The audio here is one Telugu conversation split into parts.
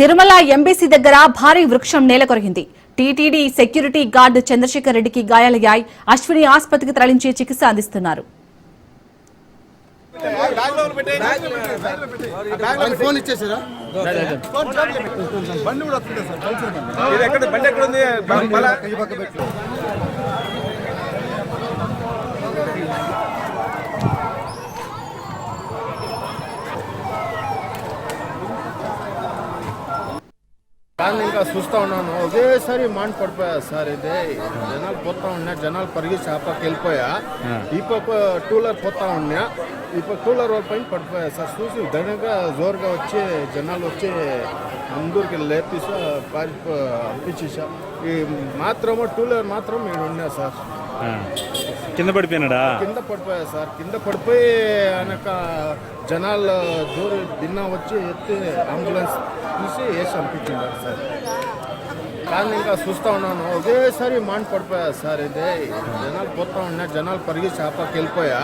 తిరుమల ఎంబీసీ దగ్గర భారీ వృక్షం నేలకొరిగింది టీటీడీ సెక్యూరిటీ గార్డు చంద్రశేఖర్ రెడ్డికి గాయాలయ్యాయి. అశ్విని ఆసుపత్రికి తరలించి చికిత్స అందిస్తున్నారు. బండి ఎక్కడ? ఇంకా చూస్తా ఉన్నాను. ఒకేసారి మాట పడిపోయా సార్ ఇదే. జనాలు పోతా ఉన్నా జనాలు పరిగెత్తి ఆ పక్క వెళ్ళిపోయా. ఈ పక్క టూలర్ పోతా ఉన్నా ఈ పక్క టూలర్ వాళ్ళ పైన పడిపోయా సార్. చూసి ధనంగా జోరుగా వచ్చి జనాలు వచ్చి ముందరికి లేపేసా పారిపో పంపించేసా ఈ మాత్రము టూలర్ మాత్రం నేను ఉన్నా సార్. కింద పడిపోయినాడా? కింద పడిపోయా సార్. కింద పడిపోయి అనక జనాలు దూర దిన్న వచ్చి ఎత్తి అంబులెన్స్ తీసి వేసి పంపించినారు సార్. కానీ ఇంకా చూస్తా ఉన్నాను. ఒకేసారి మాట పడిపోయా సార్ ఇదే. జనాలు పోతా ఉన్నా జనాలు పరిగెత్తి ఆ పక్క వెళ్ళిపోయా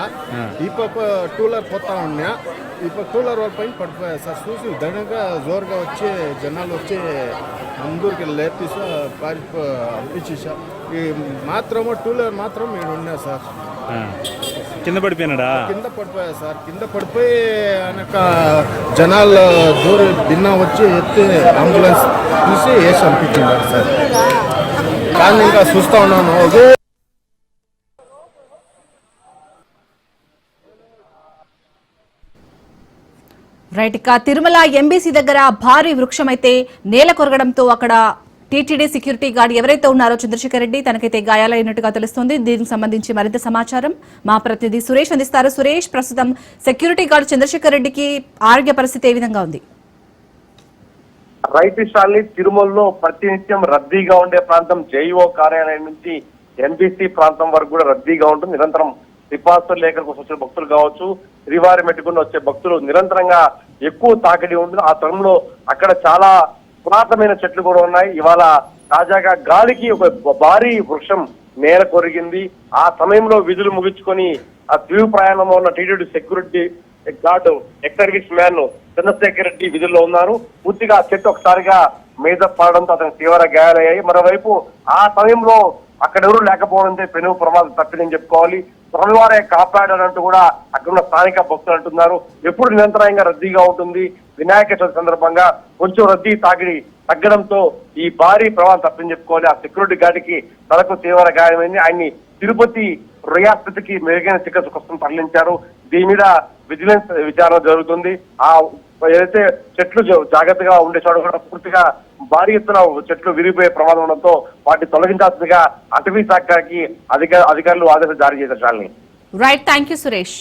ఈ పక్క టూలర్ పోతా ఉన్నా ఈ పక్క టూలర్ వాళ్ళ పైన పడిపోయా సార్. చూసి ధనంగా జోరుగా వచ్చి జనాలు వచ్చి ముందరికి లేపేసా పారిపో పంపించేసా ఈ మాత్రము టూలర్ మాత్రం నేను ఉన్నా సార్. కింద పడిపోయినాడా? కింద పడిపోయా సార్. కింద పడిపోయి అనక జనాలు దూర దిన్న వచ్చి ఎత్తి అంబులెన్స్ తీసి వేసి పంపించినారు సార్. కానీ ఇంకా చూస్తా ఉన్నాను. రైట్ ఇక తిరుమల ఎంబీసీ దగ్గర భారీ వృక్షం అయితే నేల కొరగడంతో అక్కడ టీటీడీ సెక్యూరిటీ గార్డ్ ఎవరైతే ఉన్నారో చంద్రశేఖర్ రెడ్డి తనకైతే గాయాలైనట్టుగా తెలుస్తుంది. దీనికి సంబంధించి మరింత సమాచారం మా ప్రతినిధి సురేష్ అందిస్తారు. సురేష్ ప్రస్తుతం సెక్యూరిటీ గార్డ్ చంద్రశేఖర్ రెడ్డికి ఆరోగ్య పరిస్థితి ఏ విధంగా ఉంది? రైతు శాలని తిరుమలలో ప్రతినిత్యం రద్దీగా ఉండే ప్రాంతం జైఓ కార్యాలయం నుంచి ఎన్బిసి ప్రాంతం వరకు కూడా రద్దీగా ఉంటుంది. నిరంతరం శ్రీపాస్టర్ లేఖలకు వచ్చిన భక్తులు కావచ్చు శ్రీవారి మెట్టుకుని వచ్చే భక్తులు నిరంతరంగా ఎక్కువ తాకిడి ఉంటుంది ఆ తరంలో అక్కడ చాలా పురాతనమైన చెట్లు కూడా ఉన్నాయి. ఇవాళ తాజాగా గాలికి ఒక భారీ వృక్షం నేల కొరిగింది. ఆ సమయంలో విధులు ముగించుకొని ఆ ద్వీప ప్రయాణంలో ఉన్న TTD security guard ex service man Chandrashekhar Reddy విధుల్లో ఉన్నారు. పూర్తిగా చెట్టు ఒకసారిగా మీద పడడంతో అతనికి తీవ్ర గాయాలయ్యాయి. మరోవైపు ఆ సమయంలో అక్కడ లేకపోవడంతో పెను ప్రమాదం తప్పిందని చెప్పుకోవాలి. స్వామివారే కాపాడారంటూ కూడా అక్కడ ఉన్న స్థానిక భక్తులు అంటున్నారు. ఎప్పుడు నిరంతరాయంగా రద్దీగా ఉంటుంది. వినాయక చవితి సందర్భంగా కొంచెం రద్దీ తాకిడి తగ్గడంతో ఈ భారీ ప్రవాహం తప్పని చెప్పుకోవాలి. ఆ సెక్యూరిటీ గార్డుకి తలకు తీవ్ర గాయమైంది. ఆయన్ని తిరుపతి రుయాస్పతికి మెరుగైన చికిత్స కోసం తరలించారు. దీని మీద విజిలెన్స్ విచారణ జరుగుతుంది. ఆ ఏదైతే చెట్లు జాగ్రత్తగా ఉండే చోట కూడా పూర్తిగా భారీ ఎత్తున చెట్లు విరిగిపోయే ప్రమాదం ఉండడంతో వాటిని తొలగించాల్సిందిగా అటవీ శాఖకి అధిక అధికారులు ఆదేశాలు జారీ చేశారు రైట్ థ్యాంక్ యూ సురేష్